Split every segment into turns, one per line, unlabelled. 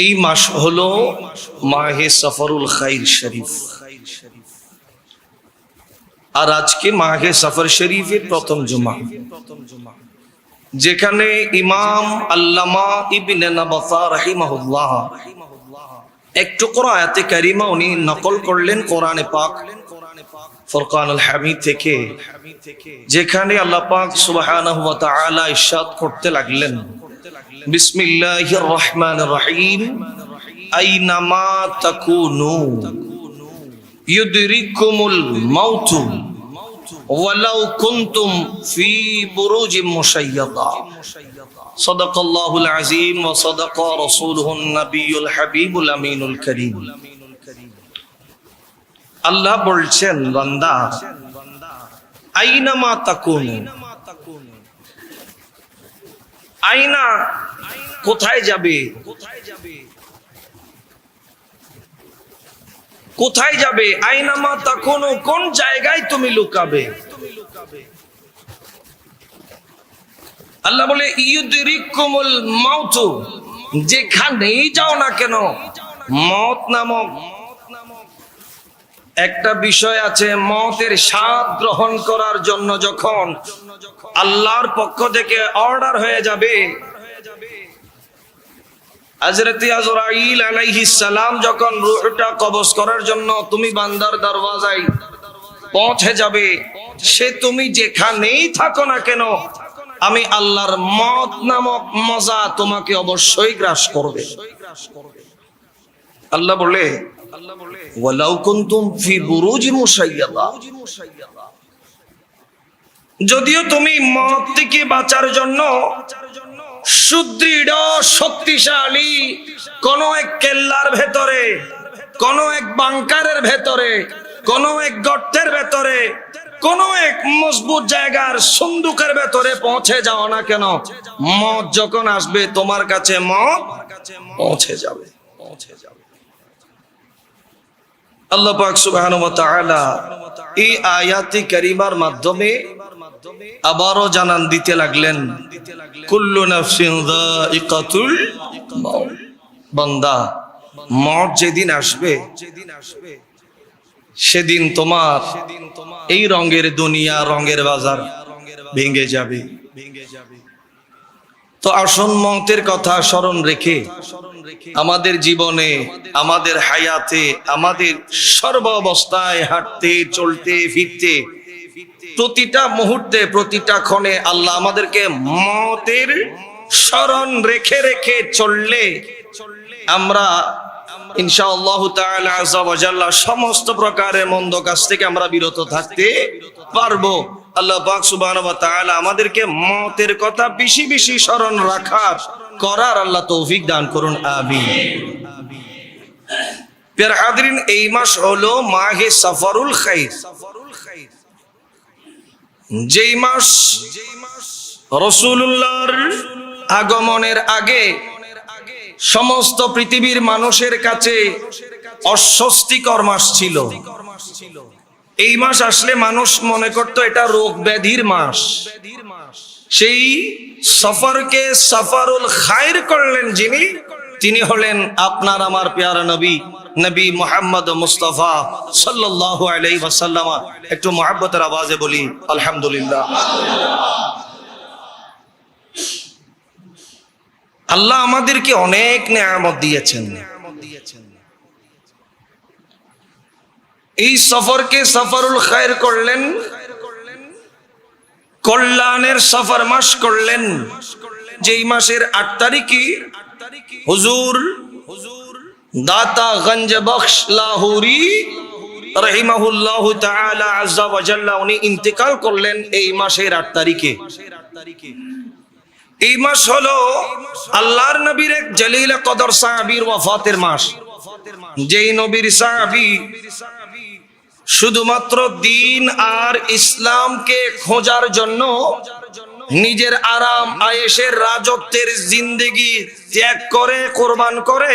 এই মাস হলো মাহে সফরুল খাইর শরীফ। আর আজকে মাহে সফর শরীফের প্রথম জুমা। যেখানে ইমাম আল্লামা ইবনে নাবাসা রাহিমাহুল্লাহ একটু আয়াতে কারিমা উনি নকল করলেন কোরআনে পাক, ফুরকানুল হামিদ থেকে, যেখানে আল্লাহ পাক সুবহানাহু ওয়া তাআলা ইরশাদ করতে লাগলেন। বিসমিল্লাহির রহমানির রহিম আইনামা তাকুনু ইউদরিকুমুল মাউতু ওয়ালাউ কুনতুম ফি বুরুজিম মুশাইয়াদা صدق الله العظيم وصدق رسوله النبي الحبيب الأمين الكريم আল্লাহ বলছেন বান্দা আইনামা তাকুনু আইনা কোথায় যাবে? কোথায় যাবে? আইনামা তাকুনু কোন জায়গায় তুমি লুকাবে? আল্লাহ বলে, ইউদরিকুমুল মাউতু। যেখানেই যাও না কেন, মত নামক একটা বিষয় আছে, মতের স্বাদ গ্রহণ করার জন্য যখন আল্লাহর পক্ষ থেকে অর্ডার হয়ে যাবে। সালাম যখন রূহটা কবজ করার জন্য তুমি বান্দার দরওয়াজায় পৌঁছে যাবে, সে তুমি যেখানেই থাকো না কেন, আমি আল্লাহর মত নামক মজা তোমাকে অবশ্যই গ্রাস করবে। আল্লাহ বলে যদিও তুমি মত থেকে বাঁচার জন্য সুদৃঢ়, শক্তিশালী কোন এক কেল্লার ভেতরে, কোন এক বাংকারের ভেতরে, কোন এক গর্তের ভেতরে, কোন এক মজবুত জায়গার সন্দুকের ভেতরে পৌঁছে যাও না কেন? মত যখন আসবে, তোমার কাছে মত পৌঁছে যাবে পৌঁছে যাবে। আল্লাহ এই আয়াতি কারিমার মাধ্যমে আবারও জানান দিতে লাগলেন, কুল্লু নাফসিন যায়িকাতুল মাউত। যেদিন আসবে, সেদিন তোমার এই রঙের দুনিয়া, রঙের বাজার ভেঙে যাবে। তো আসন মতের কথা স্মরণ রেখে আমাদের জীবনে, আমাদের হায়াতে, আমাদের সর্ব অবস্থায় হাঁটতে, চলতে, ফিরতে, প্রতিটা মুহূর্তে, প্রতিটা ক্ষণে আল্লাহ আমাদেরকে মতের স্মরণ রেখে রেখে চললে আমরা সমস্ত প্রকারের মন্দ কাজ থেকে আমরা বিরত থাকতে পারব। আল্লাহ আমাদেরকে মতের কথা বেশি বেশি স্মরণ রাখার করার আল্লাহ তৌফিক দান করুন এই মাস হলো মাহে সফরুল খাইর। যেই মাস রসুল্লাহর আগমনের আগে সমস্ত পৃথিবীর মানুষের কাছে অস্বস্তিকর মাস ছিল। এই মাস আসলে মানুষ মনে করত এটা রোগ ব্যাধির মাস ব্যাধির মাস। সেই সফরকে সফরুল খায়ের করলেন যিনি, তিনি হলেন আপনার আমার পেয়ারা নবী নবী মোহাম্মদ মুস্তফা সাল্লাল্লাহু আলাইহি ওয়াসাল্লাম। একটু মোহাব্বতের আওয়াজে বলি, আলহামদুলিল্লাহ। আল্লাহ আমাদেরকে অনেক নেয়ামত দিয়েছেন। এই সফরকে সফরুল খায়ের করলেন কল্যাণের সফর মাস করলেন। যেই মাসের আট তারিখে হুজুর দাতা গঞ্জ বখশ লাহুরি ইন্তেকাল করলেন এই মাসের তারিখে। এই মাস হলো আল্লাহর নবীর এক জলিল কদর ওয়াফাতের যেই নবীর শুধুমাত্র দিন আর ইসলামকে খোঁজার জন্য নিজের আরাম, আয়েশের রাজত্বের জিন্দেগি ত্যাগ করে, কোরবান করে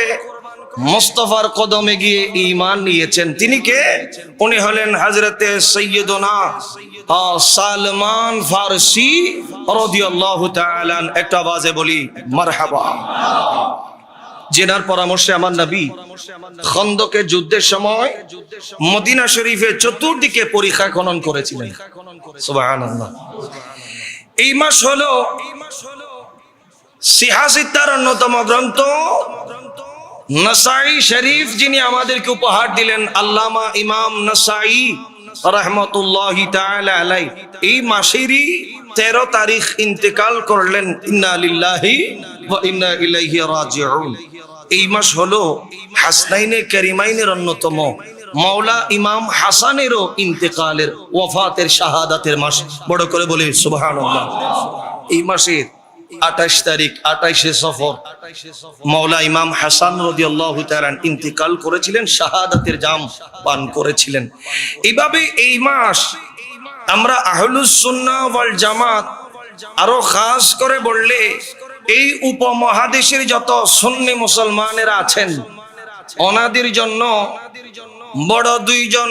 মোস্তফার কদমে গিয়ে ইমান নিয়েছেন। তিনি কে? উনি হলেন হাজরতে সৈয়দনা সালমান ফারসি রাদিয়াল্লাহু তাআলা একটা আওয়াজে বলি, মারহাবা। জেনার পরামর্শে আমার নবী খন্দকের যুদ্ধের সময় মদিনা শরীফে চতুর্দিকে পরীক্ষা খনন করেছিলেন। এই মাস হলো সিহাসিদ্দার অন্যতম গ্রন্থ। নাসাই শরীফ যিনি আমাদেরকে উপহার দিলেন, আল্লামা ইমাম নাসাই রহমতুল্লাহ আলাই এই মাসেরই তেরো তারিখ ইন্তেকাল করলেন, ইন্না লিল্লাহি ইন্না এই মাস হলো হাসনাইনে করিমাইনের অন্যতম, মাওলা ইমাম হাসানেরও ইন্তেকালের, ওয়াফাতের শাহাদাতের মাস। বড় করে বলি, সুবহানাল্লাহ। এই মাসের আঠাশ তারিখ আঠাইশে সফর। মৌলা ইমাম হাসান রদিয়াল্লাহু তাআলা ইন্তিকাল করেছিলেন, শাহাদাতের জাম পান করেছিলেন। এইভাবে এই মাস আমরা আহলুস ওয়াল জামাত আরও খাস করে বললে, এই উপমহাদেশের যত সুন্নি মুসলমানেরা আছেন, ওনাদের জন্য বড় দুইজন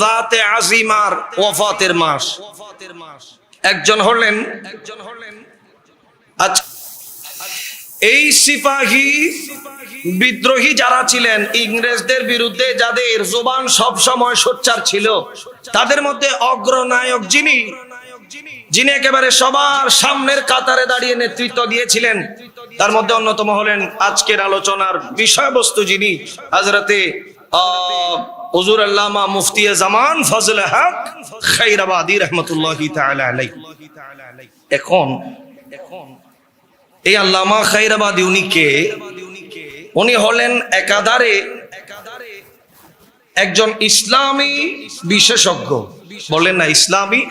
জাতে আজিমার ওফাতের মাস। একজন হলেন একজন হলেন আচ্ছা। এই সিপাহী বিদ্রোহী যারা ছিলেন, ইংরেজদের বিরুদ্ধে যাদের জোবান সব সময় সোচ্চার ছিল, তাদের মধ্যে অগ্রনায়ক যিনি যিনি একেবারে সবার সামনের কাতারে দাঁড়িয়ে নেতৃত্ব দিয়েছিলেন, তার মধ্যে অন্যতম হলেন আজকের আলোচনার বিষয়বস্তু যিনি হাজরাতে হজুর আল্লামা মুফতি জামান ফজল হক খাইরাবাদী রহমতুল্লাহি এখন এখন এই আল্লামা খাইরাবাদী উনি কে? উনি হলেন একাধারে একজন ইসলামী বিশেষজ্ঞ। বলেন না, ইসলামী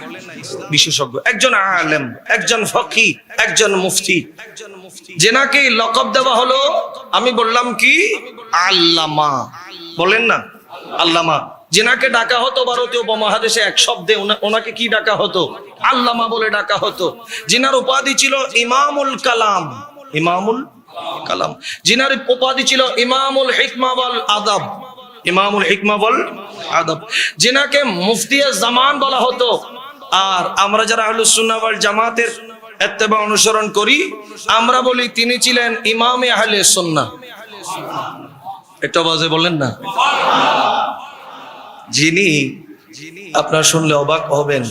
বিশেষজ্ঞ। একজন আলেম, একজন ফকি, একজন মুফতি। যেনাকে লকব দেওয়া হলো, আমি বললাম কি? আল্লামা। বলেন না, আল্লামা। যেনাকে ডাকা হতো ভারতীয় উপমহাদেশে এক শব্দে ওনাকে কি ডাকা হতো? আল্লামা বলে ডাকা হতো। যিনার উপাধি ছিল ইমামুল কালাম। ইমামুল কালাম। যিনার উপাধি ছিল ইমামুল হিকমা ওয়াল আদাব। ইমামুল হিকমা ওয়াল আদাব। যিনাকে মুফতিয়া জামান বলা হতো। আর আমরা যারা আহলুস সুন্নাহ ওয়াল জামাতের ইত্তেবা অনুসরণ করি, আমরা বলি তিনি ছিলেন ইমামে আহলে সুন্নাহ। একটা বাজে বললেন না? যিনি আপনার শুনলে অবাক হবেন,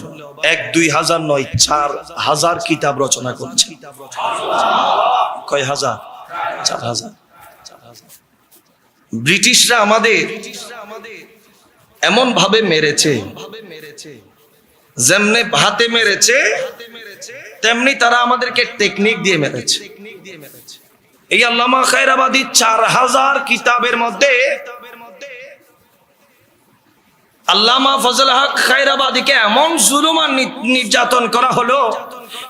এক দুই হাজার নয়, চার হাজার কিতাব রচনা করছেন। কয় হাজার? চার হাজার। ব্রিটিশরা আমাদের এমন ভাবে মেরেছে, যেমনে হাতে মেরেছে, তেমনি তারা আমাদেরকে টেকনিক দিয়ে মেরেছে। এই আল্লামা খায়রাবাদী চার হাজার কিতাবের মধ্যে আল্লামা ফজল হক খায়রাবাদীকে এমন জুলুম আর নি- নির্যাতন করা হলো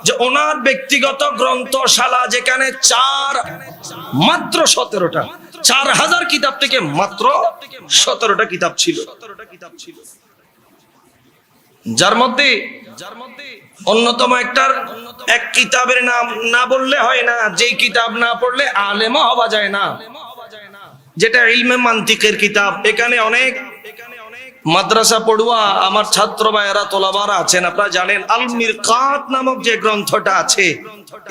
যে ওনার ব্যক্তিগত গ্রন্থশালা যেখানে চার, মাত্র সতেরোটা, চার হাজার কিতাব থেকে মাত্র সতেরোটা কিতাব ছিল। যার মধ্যে যার মধ্যে অন্যতম একটার এক কিতাবের নাম না বললে হয় না, যেই কিতাব না পড়লে আলেমও হওয়া যায় না। যেটা ইলমে মান্তিকের কিতাব, এখানে অনেক মাদ্রাসা পড়ুয়া, আমার ছাত্র ভাইয়েরা, তোলাবারা আছেন, আপনারা জানেন, আল মিরকাত নামক যে গ্রন্থটা আছে,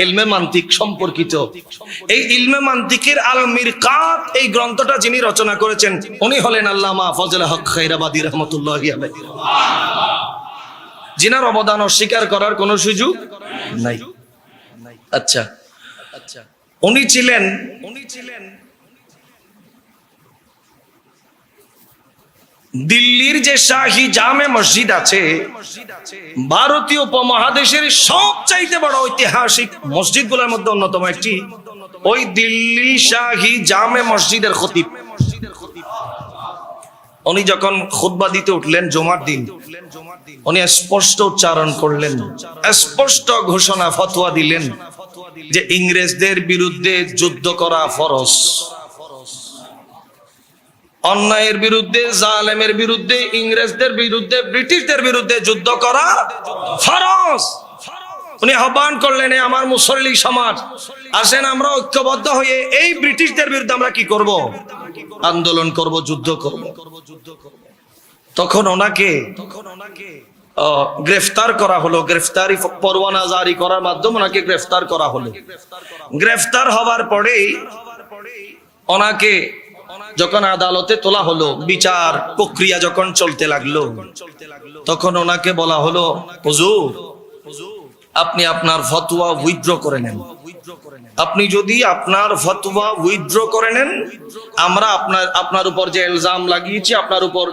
ইলমে মান্তিক সম্পর্কিত। এই ইলমে মান্তিকের আল মিরকাত, এই গ্রন্থটা যিনি রচনা করেছেন, উনি হলেন আল্লামা ফজল হক খাইরাবাদী রহমতুল্লাহ জিনার অবদান অস্বীকার করার কোনো সুযোগ নাই। আচ্ছা। আচ্ছা উনি ছিলেন উনি ছিলেন দিল্লির যে শাহী জামে মসজিদ আছে, ভারতীয় উপমহাদেশের সবচাইতে বড় ঐতিহাসিক মসজিদ মসজিদগুলোর মধ্যে অন্যতম একটি। ওই দিল্লি শাহী জামে মসজিদের খতিব। উনি যখন খুতবা দিতে উঠলেন জমার দিন, উনি স্পষ্ট উচ্চারণ করলেন, স্পষ্ট ঘোষণা, ফতোয়া দিলেন যে ইংরেজদের বিরুদ্ধে যুদ্ধ করা ফরজ। অন্যায়ের বিরুদ্ধে, জালেমের বিরুদ্ধে, ইংরেজদের বিরুদ্ধে, ব্রিটিশদের বিরুদ্ধে যুদ্ধ করা ফরজ। উনি আহ্বান করলেন আমার মুসল্লি সমাজ, আসেন আমরা ঐক্যবদ্ধ হয়ে এই ব্রিটিশদের বিরুদ্ধে আমরা কি করব? আন্দোলন করব, যুদ্ধ করব। তখন ওনাকে তখন ওনাকে গ্রেফতার করা হলো। গ্রেফতারি পরোয়ানা জারি করার মাধ্যমে ওনাকে গ্রেফতার করা হলো। গ্রেফতার হওয়ার পরেই ওনাকে যখন আদালতে তোলা হলো, বিচার প্রক্রিয়া যখন চলতে লাগল, তখন ওনাকে বলা হলো, হুজুর, আপনি আপনার ফতোয়া উইথড্র করে নেন। আপনি যদি আপনার ফতোয়া উইথড্র করে নেন, আমরা আপনার আপনার উপর যে ইলজাম লাগিয়েছি, আপনার উপর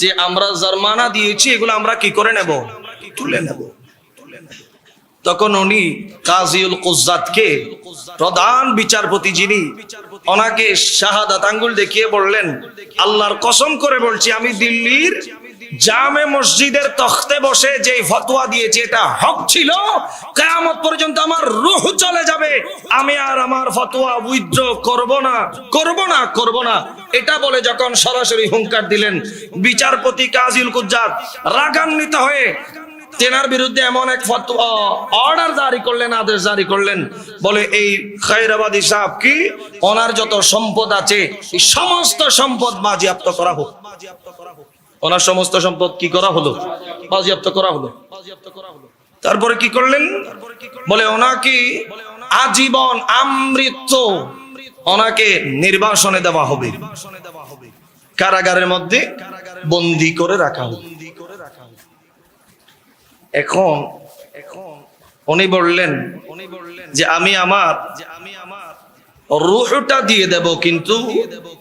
যে আমরা জরিমানা দিয়েছি, এগুলো আমরা কি করে নেব? তুলে নেব। তখন উনি কাজিউল কুজ্জাতকে প্রধান বিচারপতি যিনি, ওনাকে শাহাদাত আঙ্গুল দেখিয়ে বললেন, আল্লাহর কসম করে বলছি, আমি দিল্লির জামে মসজিদের তখতে বসে যে ফতোয়া দিয়েছি, এটা হক ছিল, কিয়ামত পর্যন্ত আমার রূহ চলে যাবে। আমি আর আমার ফতোয়া উইথড্র করব না করব না করব না। এটা বলে যখন সরাসরি হুঙ্কার দিলেন, বিচারপতি কাজিউল কুজ্জাত রাগান্বিত হয়ে তেনার বিরুদ্ধে এমন এক ফতোয়া অর্ডার জারি করলেন, আদেশ জারি করলেন। বলে, এই খায়রাবাদী সাহেব কি? ওনার যত সম্পদ আছে, এই সমস্ত সম্পদ বাজেয়াপ্ত করা হোক। ওনার সমস্ত সম্পদ কি করা হলো? বাজেয়াপ্ত করা হলো। তারপরে কি করলেন? বলে, ওনাকে আজীবন আমৃত্য ওনাকে নির্বাসনে দেওয়া হবে। কারাগারের মধ্যে বন্দি করে রাখা হবে। এখন এখন উনি বললেন উনি বললেন যে আমি আমার যে আমি আমার রুহটা দিয়ে দেব কিন্তু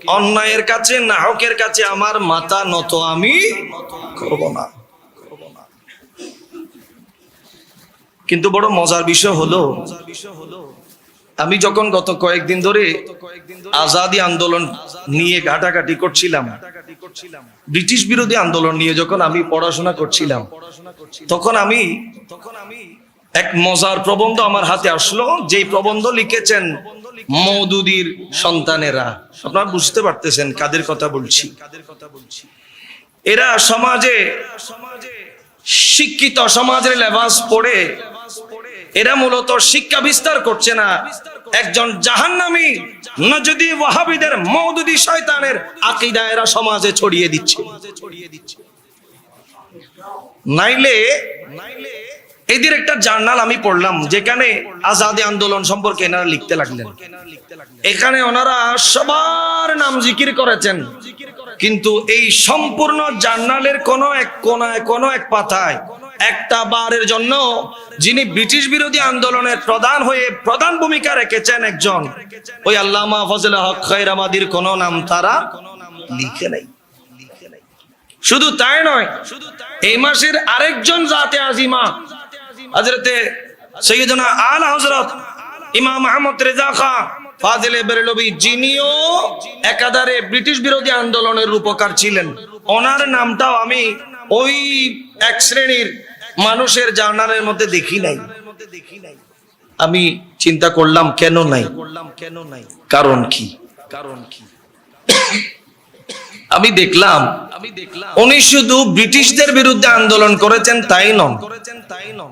অন্যায়ের কাছে, নাহকের কাছে আমার মাথা নত আমি করব না। করব না কিন্তু হলো মজার বিষয় হলো আমি যখন গত কয়েকদিন ধরে আজাদি আন্দোলন নিয়ে ঘাটাঘাটি করছিলাম, ব্রিটিশ বিরোধী আন্দোলন নিয়ে যখন আমি পড়াশোনা করছিলাম, তখন আমি এক মজার প্রবন্ধ আমার হাতে আসলো, যেই প্রবন্ধ লিখেছেন মৌদুদির সন্তানেরা। আপনারা বুঝতে পারতেছেন কাদের কথা বলছি। কাদের কথা বলছি এরা সমাজে সমাজে শিক্ষিত সমাজের লেবাস পড়ে এরা মূলত শিক্ষা বিস্তার করছে না। একজন জাহান্নামী না যদি ওয়াহাবিদের মৌদুদি শয়তানের আকিদা এরা সমাজে ছড়িয়ে দিচ্ছে। নাইলে নাইলে এদের একটা জার্নাল আমি পড়লাম, যেখানে আজাদি আন্দোলন সম্পর্কে এনারা লিখতে লাগলেন। এখানে ওনারা সবার নাম জিকির করেছেন, কিন্তু এই সম্পূর্ণ জার্নালের কোন এক কোনায় কোন এক পাতায় একটা বারের জন্য যিনি ব্রিটিশ বিরোধী আন্দোলনের প্রধান হয়ে প্রধান ভূমিকা রেখেছেন একজন। ওই আল্লামা ফজল হক খৈরাবাদীর কোন নাম তারা লিখে নাই। শুধু তাই নয়, এই মাসের আরেকজন জাতে আজিমা হজরতে সৈয়দনা আল হজরত ইমাম আহমদ রেজা খা ফাজেলে বেরলবি, যিনিও একাধারে ব্রিটিশ বিরোধী আন্দোলনের রূপকার ছিলেন। ওনার নামটাও আমি ওই এক শ্রেণির মানুষের জার্নালের মধ্যে দেখি নাই। আমি চিন্তা করলাম, কেন নাই? কেন নাই কারণ কি? কারণ কি আমি দেখলাম আমি দেখলাম উনি শুধু ব্রিটিশদের বিরুদ্ধে আন্দোলন করেছেন, তাই নন। করেছেন তাই নন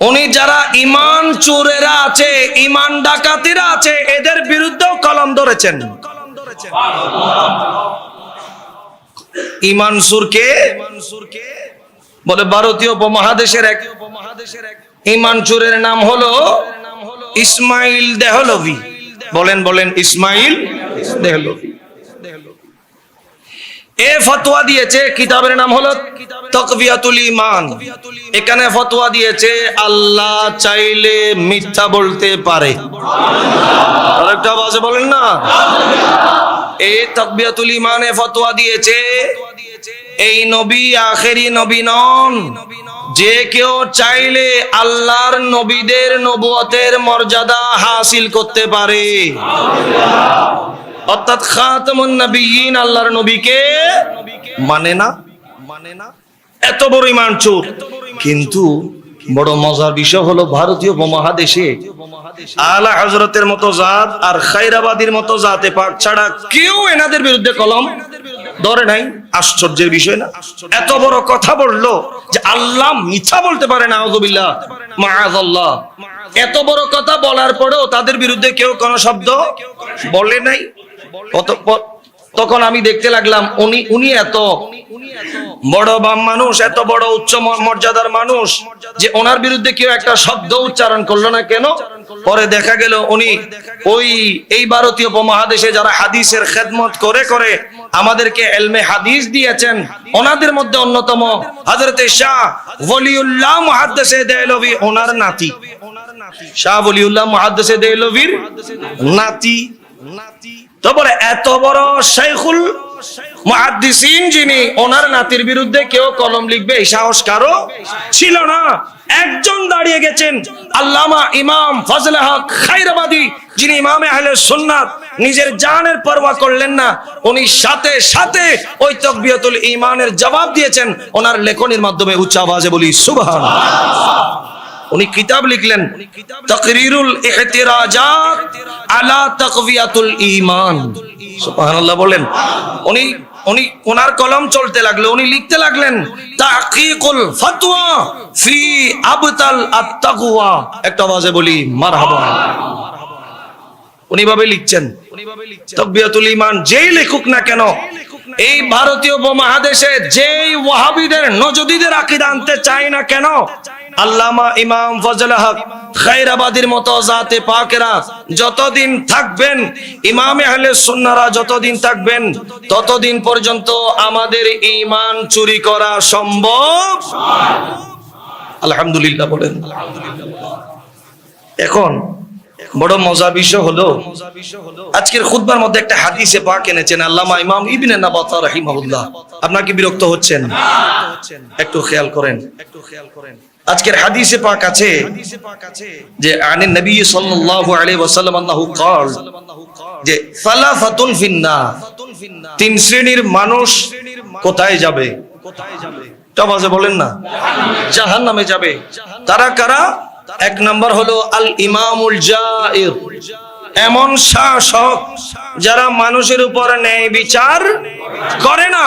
উনি যারা ইমান চোরেরা আছে, ইমান ডাকাতিরা আছে, এদের বিরুদ্ধেও কলম ধরেছেন। ইমান সুরকে বলে ভারতীয় উপমহাদেশের এক উপমহাদেশের এক ইমান চোরের নাম হলো ইসমাইল দেহলভি। বলেন বলেন ইসমাইল দেহলভি। এ ফতোয়া দিয়েছে কিতাবের নাম হলো তকবিয়াতুল ইমান এখানে ফতোয়া দিয়েছে আল্লাহ চাইলে মিথ্যা বলতে পারে। আরেকটা আওয়াজে বলেন না। এই তকবিয়াতুল ইমানে ফতোয়া দিয়েছে। এই নবী আখেরি নবী নন। যে কেউ চাইলে আল্লাহর নবীদের নবুয়তের মর্যাদা হাসিল করতে পারে। অর্থাৎ খাতামুন নবীন আল্লাহর নবীকে মানে না? মানে না? এত বড় ইমান চোর। কিন্তু বড় মজার বিষয় হলো ভারতীয় উপমহাদেশে আলা হজরতের মতো জাত আর খাইরাবাদীর মতো জাতে পাক ছাড়া কেউ এনাদের বিরুদ্ধে কলম ধরে নাই। আশ্চর্যের বিষয় না। এত বড় কথা বলল যে আল্লাহ মিথ্যা বলতে পারে না আউযুবিল্লাহ মাআযাল্লাহ। এত বড় কথা বলার পরেও তাদের বিরুদ্ধে কেউ কোনো শব্দ বলে নাই। তখন আমি দেখতে লাগলাম উনি উনি এত বড় বাম মানুষ, এত বড় উচ্চ মর্যাদার মানুষ যে ওনার বিরুদ্ধে কেউ একটা শব্দ উচ্চারণ করল না কেন? পরে দেখা গেল উনি ওই, এই ভারতীয় উপমহাদেশে যারা হাদিসের খেদমত করে করে আমাদেরকে এলমে হাদিস দিয়েছেন, ওনাদের মধ্যে অন্যতম হযরতে শাহ ওলিউল্লাহ মুহাদ্দিসে দেহলভি, ওনার নাতি। শাহ ওলিউল্লাহ মুহাদ্দিসে দেহলভির নাতি। তো বলে, এত বড় মুহাদ্দিসিন যিনি, ওনার নাতির বিরুদ্ধে কেউ কলম লিখবে, এই সাহস কারও ছিল না। একজন দাঁড়িয়ে গেছেন, আল্লামা ইমাম ফজলে হক যিনি ইমামে আহলে সুন্নাত, নিজের জানের পরোয়া করলেন না। উনি সাথে সাথে ওই তকবিয়াতুল ইমানের জবাব দিয়েছেন, ওনার লেখনির মাধ্যমে উচ্চ আওয়াজে বলি, সুবহানাল্লাহ। উনি কিতাব লিখলেন, তকরিরুল ইহতিরাজাত আলা তাকভিয়াতুল ঈমান। সুবহানাল্লাহ বলেন উনি উনি ওনার কলম চলতে লাগল, উনি লিখতে লাগলেন, তাহকিকুল ফতোয়া ফি আবতাল আত-তাকওয়া। একটা আওয়াজে বলি, মারহাবা। উনি ভাবে লিখছেন, তকবিয়াতুল ঈমান যেই লেখুক না কেন, এই ভারতীয় উপমহাদেশে যেই ওয়াহাবিদের, নজদীদের আকীদা আনতে চায় না কেন আল্লামা ইমাম ফজল হক খায়রাবাদীর মতো জাতে পাকেরা যতদিন থাকবেন, ইমামে আহলে সুন্নাহরা যতদিন থাকবেন, ততদিন পর্যন্ত আমাদের ইমান চুরি করা সম্ভব? আলহামদুলিল্লাহ বলেন। এখন বড় মজার বিষয় হলো, আজকের খুদবার মধ্যে একটা হাদিসে পাক এনেছেন আল্লামা ইমাম ইবনে নাবাতা রাহিমাহুল্লাহ। আপনার কি বিরক্ত হচ্ছেন? একটু খেয়াল করেন একটু খেয়াল করেন। আজকের হাদিসে পাক আছে যে আনে নবী সাল্লাল্লাহু আলাইহি ওয়াসাল্লাম আল্লাহু কল যে সালাফাতুন ফিন্না তিন শ্রেণির মানুষ কোথায় যাবে? কোথায় যাবে বলেন না। জাহান্নামে যাবে। তারা কারা? এক নাম্বার হলো আল ইমামুল জাইর। এমন শাসক যারা মানুষের উপর ন্যায় বিচার করে না,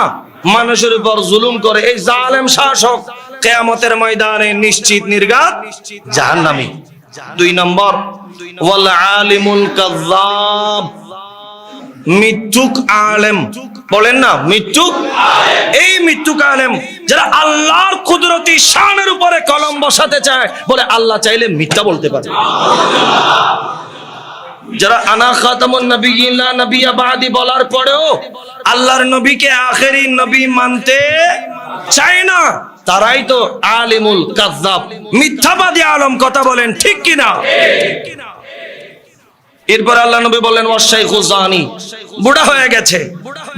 মানুষের উপর জুলুম করে। এই জালেম শাসক কেয়ামতের ময়দানে নিশ্চিত নির্গাত জাহান্নামী। দুই নম্বর আলিমুল কাযযাব মৃত্যুক আলেম। বলেন না মৃত্যুক এই মৃত্যুক আলেম যারা আল্লাহর কুদরতি শানের উপরে কলম বসাতে চায়, বলে আল্লাহ চাইলে মিথ্যা বলতে পারে। যারা আনা খাতামুন নবিয়্যিন লা নবিয়্যা বাদি বলার পরেও আল্লাহর নবীকে আখেরি নবী মানতে চায় না। তারাই তো আলিমুল কাযযাব মিথ্যাবাদী আলম কথা বলেন, ঠিক কিনা? এরপর আল্লাহ নবী বললেন ওয়াশাইখু জানি। বুড়া হয়ে গেছে,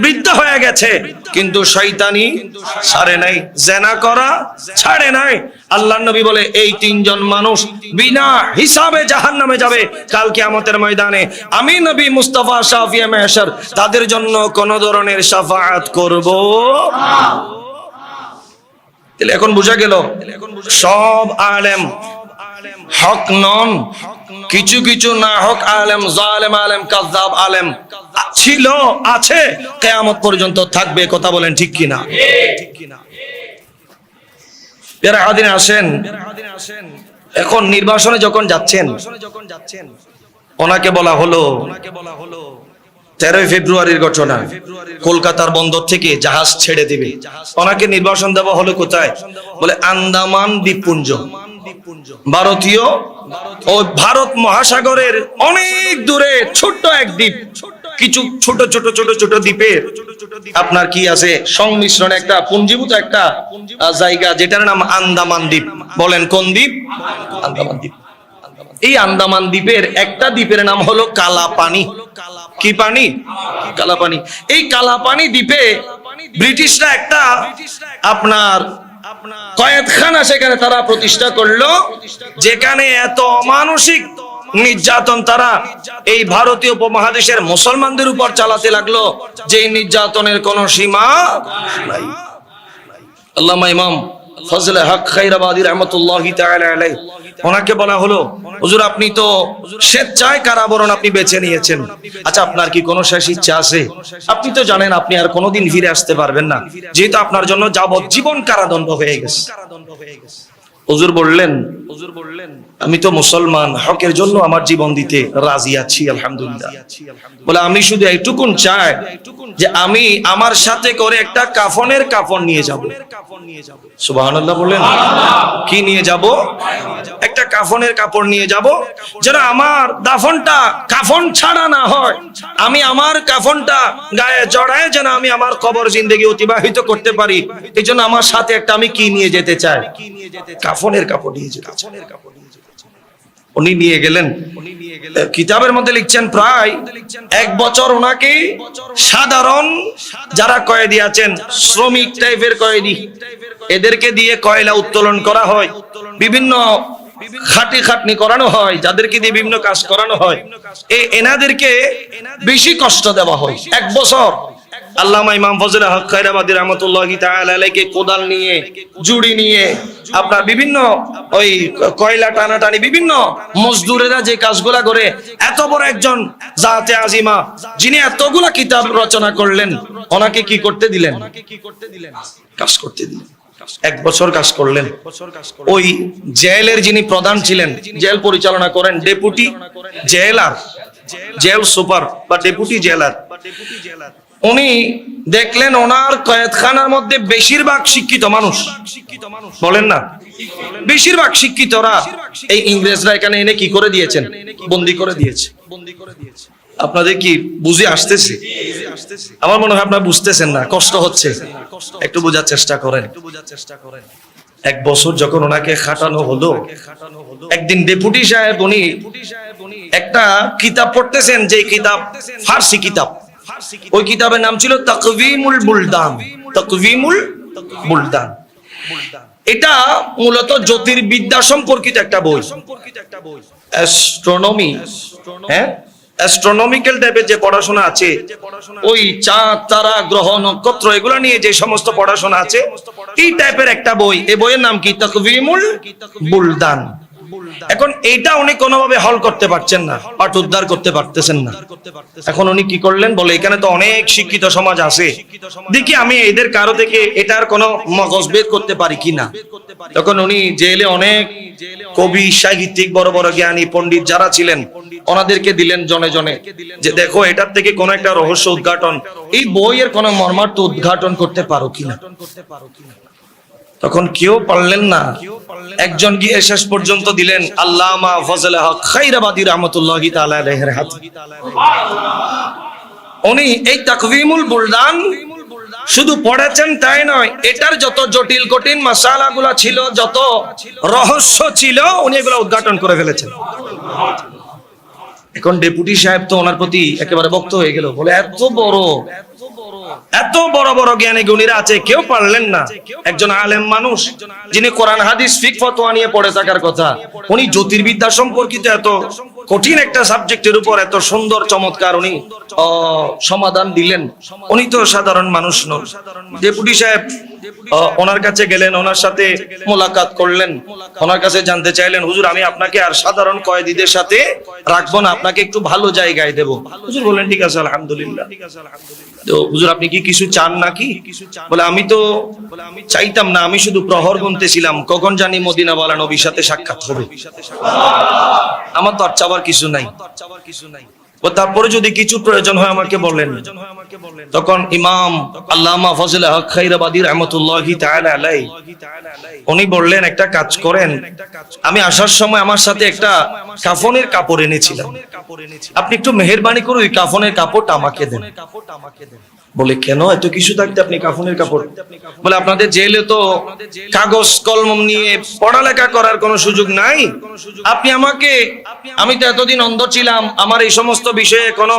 বৃদ্ধ হয়ে গেছে, কিন্তু শয়তানি ছাড়ে নাই, জেনা করা ছাড়ে নাই। আল্লাহ নবী বলে, এই তিনজন মানুষ বিনা হিসাবে জাহান্নামে যাবে, কাল কিয়ামতের ময়দানে। আমি নবী মুস্তাফা শাফিয়া মেহশর, তাদের জন্য কোন ধরনের শাফাআত করব তাহলে এখন বোঝা গেল, সব আলেম হক নন, কিছু কিছু না হক আলেম, জালেম আলেম কাযযাব আলেম, ছিল, আছে, কিয়ামত পর্যন্ত থাকবে, কথা বলেন ঠিক কিনা? ঠিক কিনা পেরা হাদিন আসেন, এখন নির্বাসনে যখন যাচ্ছেন ওনাকে বলা হলো ওনাকে বলা হলো তেরোই ফেব্রুয়ারির ঘটনা। কলকাতার বন্দর থেকে জাহাজ ছেড়ে দিবে। ওনাকে নির্বাসন দেওয়া হলো কোথায়? বলে আন্দামান দ্বীপপুঞ্জ। ভারতীয় ও ভারত মহাসাগরের অনেক দূরে ছোট্ট এক দ্বীপ। কিছু ছোট ছোট ছোট ছোট দ্বীপের আপনার কি আছে? সংমিশ্রণ একটা, পুঞ্জীভূত একটা জায়গা যেটার নাম আন্দামান দ্বীপ। বলেন কোন দ্বীপ? আন্দামান দ্বীপ। এই আন্দামান দ্বীপের একটা দ্বীপের নাম হলো কালাপানি। কি পানি? কালাপানি। এই কালাপানি দ্বীপে ব্রিটিশরা একটা আপনার কয়েদখানা সেখানে তারা প্রতিষ্ঠা করল, যেখানে এত অমানসিক নির্যাতন তারা এই ভারতীয় উপমহাদেশের মুসলমানদের উপর চালাতে লাগল যে নির্যাতনের কোনো সীমা নাই। আল্লামা ইমাম ফজলে হক খাইরাবাদী রহমতুল্লাহ তাআলা ওনাকে বলা হলো, হুজুর, আপনি তো স্বেচ্ছায় কারাবরণ আপনি বেছে নিয়েছেন। আচ্ছা আপনার কি কোনো শেষ ইচ্ছা আছে? আপনি তো জানেন, আপনি আর কোনোদিন ফিরে আসতে পারবেন না। যেহেতু আপনার জন্য যাবজ্জীবন কারাদণ্ড হয়ে গেছে। হুজুর বললেন হুজুর বললেন, আমি তো মুসলমান, হকের জন্য আমার জীবন দিতে রাজি আছি, আলহামদুলিল্লাহ। বলে, আমি শুধু এইটুকুন চাই যে আমি আমার সাথে করে একটা কাফনের কাফন নিয়ে যাব। সুবহানাল্লাহ বলেন কি নিয়ে যাব? একটা কাফনের কাপড় নিয়ে যাব, যেন আমার দাফনটা কাফন ছাড়া না হয়। আমি আমার কাফনটা গায়ে জড়ায় যেন আমি আমার কবর জিন্দগি অতিবাহিত করতে পারি। এই জন্য আমার সাথে একটা আমি কি নিয়ে যেতে চাই? কাফনের কাপড় নিয়ে যেতে চাই। উনি নিয়ে গেলেন। কিতাবের মধ্যে লিখছেন প্রায় এক বছর ওনাকে সাধারণ যারা কয়েদি আছেন শ্রমিক টাইপের কয়েদি এদেরকে দিয়ে কয়লা উত্তোলন করা হয় বিভিন্ন খাটি খাটনি করানো হয় যাদেরকে দিয়ে বিভিন্ন কাজ করানো হয়। এই এনাদেরকে বেশি কষ্ট দেওয়া হয় এক বছর। আল্লামা ইমাম ফজল হক খায়রাবাদী রহমতুল্লাহি আলাইহি কোদাল নিয়ে, জুড়ি নিয়ে, আপনার বিভিন্ন ওই কয়লা টানাটানি বিভিন্ন মজদুরেরা যে কাজগুলা করে, এত বড় একজন জাতে আজিমা, যিনি এতগুলা কিতাব রচনা করলেন, ওনাকে কি করতে দিলেন? কাজ করতে দিলেন। এক বছর কাজ করলেন। ওই জেলের যিনি প্রধান ছিলেন, জেল পরিচালনা করেন ডেপুটি জেলার, জেল সুপার বা ডেপুটি জেলার উনি দেখলেন ওনার কয়েদখানার মধ্যে বেশিরভাগ শিক্ষিত মানুষ। বলেন না। বেশিরভাগ শিক্ষিতরা এই ইংরেজরা এখানে এনে কি করে দিয়েছেন? বন্দি করে দিয়েছে। আপনাদের কি বুঝে আসতেছে? আমার মনে হয় আপনারা বুঝতেছেন না, কষ্ট হচ্ছে। একটু বোঝার চেষ্টা করেন। এক বছর যখন ওনাকে খাটানো হলো, একদিন ডেপুটি সাহেব উনি একটা কিতাব পড়তেছেন যে কিতাব, ফার্সি কিতাব। ওই কিতাবের নাম ছিল তকভিমুল বুলদান। তকভিমুল বুলদান। এটা মূলত জ্যোতির্বিদ্যা সম্পর্কিত একটা বই। অ্যাস্ট্রোনমি হ্যাঁ? অ্যাস্ট্রোনমিক্যাল টাইপের যে পড়াশোনা আছে ওই চাঁদ তারা গ্রহ নক্ষত্র এগুলো নিয়ে যে সমস্ত পড়াশোনা আছে এই টাইপের একটা বই। এই বইয়ের নাম কি? তকভিমুল বুলদান। এখন এইটা উনি কোনোভাবে হল করতে পারছেন না, পাঠ উদ্ধার করতে পারতেছেন না। এখন উনি কি করলেন বলে, এখানে তো অনেক শিক্ষিত সমাজ আছে। দেখি আমি এদের কারও থেকে এটার কোনো মগজ বের করতে পারি কিনা। তখন উনি জেলে অনেক কবি, সাহিত্যিক, বড় বড় জ্ঞানী, পণ্ডিত যারা ছিলেন, ওনাদেরকে দিলেন জনে জনে যে দেখো, এটার থেকে কোন একটা রহস্য উদ্ঘাটন, এই বইয়ের কোন মর্মার্থ উদ্ঘাটন করতে পারো কিনা? তখন কেউ পারলেন না। একজন গিয়ে শেষ পর্যন্ত দিলেন, আল্লামা ফজল হক খাইরাবাদী রহমতুল্লাহ আলাইহির হাতে। উনি এই তাকভিমুল বুলদান শুধু পড়েছেন তাই নয়, এটার যত জটিল কঠিন মাসালাগুলা ছিল, যত রহস্য ছিল, উনি এগুলো উদ্ঘাটন করে ফেলেছেন। এখন ডেপুটি সাহেব তো ওনার প্রতি একেবারে বক্ত হয়ে গেল। বলে, এত বড় এত বড় বড় জ্ঞানী গুণীরা আছে, কেউ পারলেন না। একজন আলেম মানুষ, যিনি কোরআন, হাদিস, ফিক, ফতোয়া নিয়ে পড়ে থাকার কথা, উনি জ্যোতির্বিদ্যা সম্পর্কিত এত কঠিন একটা সাবজেক্টের উপর এত সুন্দর, চমৎকার উনি সমাধান দিলেন। উনি তো সাধারণ মানুষ নন। ডেপুটি সাহেব ওনার কাছে গেলেন, ওনার সাথে মোলাকাত করলেন। ওনার কাছে জানতে চাইলেন, হুজুর, আমি আপনাকে আর সাধারণ কয়েদিদের সাথে রাখব না, আপনাকে একটু ভালো জায়গায় দেবো। হুজুর বললেন, ঠিক আছে, আলহামদুলিল্লাহ। হুজুর, আপনি কি কিছু চান নাকি? বলে, আমি তো চাইতাম না, আমি শুধু প্রহর গুনতেছিলাম। কখন জানি মদিনাওয়ালা নবীর সাথে সাক্ষাৎ হবে? আমার তো আর চাবার কিছু নাই। ও তারপরে যদি কিছু প্রয়োজন হয় আমাকে বলেন। তখন ইমাম আল্লামা ফজল হক খাইরাবাদী উনি বললেন, একটা কাজ করেন। আমি আসার সময় আমার সাথে একটা কাফনের কাপড় এনেছিলাম। আপনি একটু মেহরবানি করে ওই কাফনের কাপড়টা আমাকে দেন। বলে, কেন? এত কিছু থাকতে আপনি কাফনের কাপড়? বলে, আপনাদের জেলে তো কাগজ, কলম নিয়ে পড়ালেখা করার কোনো সুযোগ নাই। আপনি আমাকে, আমি তো এতদিন অন্ধ ছিলাম, আমার এই সমস্ত বিষয়ে কোনো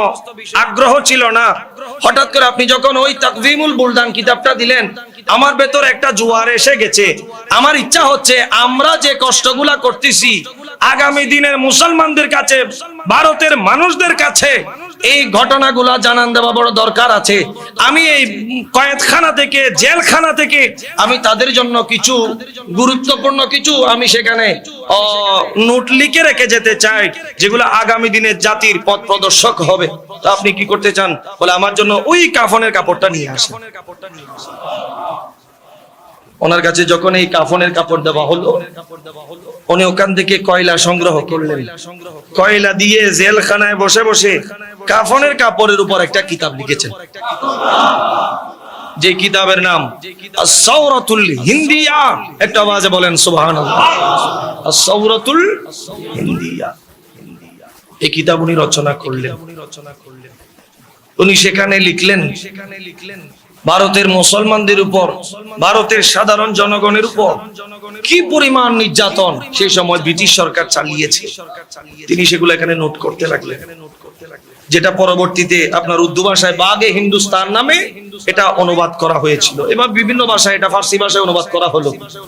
আগ্রহ ছিল না। হঠাৎ করে আপনি যখন ওই তাকভিমুল বুলদান কিতাবটা দিলেন, আমার ভেতর একটা জোয়ার এসে গেছে। আমার ইচ্ছা হচ্ছে আমরা যে কষ্টগুলা করতেছি আগামী দিনের মুসলমানদের কাছে, ভারতের মানুষদের কাছে এই ঘটনাগুলা জানান দেওয়া বড় দরকার আছে। আমি এই কয়েদখানা থেকে, জেলখানা থেকে আমি তাদের জন্য কিছু গুরুত্বপূর্ণ কিছু আমি সেখানে নোট লিখে রেখে যেতে চাই, যেগুলো আগামী দিনের জাতির পথ প্রদর্শক হবে। তো আপনি কি করতে চান? বলে আমার জন্য ওই কাফনের কাপড়টা নিয়ে আসেন। ওনার কাছে যখন এই কাফনের কাপড় দেওয়া হলো, উনি ওখান থেকে কয়লা সংগ্রহ করলেন। কয়লা দিয়ে জেলখানায় বসে বসে কাফনের কাপড়ের উপর একটা কিতাব লিখেছেন। যে কিতাবের নাম সৌরতুল হিন্দিয়া। একটা আওয়াজে বলেন সুবাহান সৌরতুল হিন্দিয়া। এই কিতাব উনি রচনা করলেন। উনি সেখানে লিখলেন ভারতের মুসলমানদের উপর, ভারতের সাধারণ জনগণের উপর কি পরিমাণ নির্যাতন সেই সময় ব্রিটিশ সরকার চালিয়েছে। তিনি সেগুলো এখানে নোট করতে লাগলেন। যেটা পরবর্তীতে আপনার উর্দু ভাষায় বাগে হিন্দুস্তান নামে এটা অনুবাদ করা হয়েছিল। এবার বিভিন্ন ভাষায় এটা ফার্সি ভাষায় অনুবাদ করা হলো।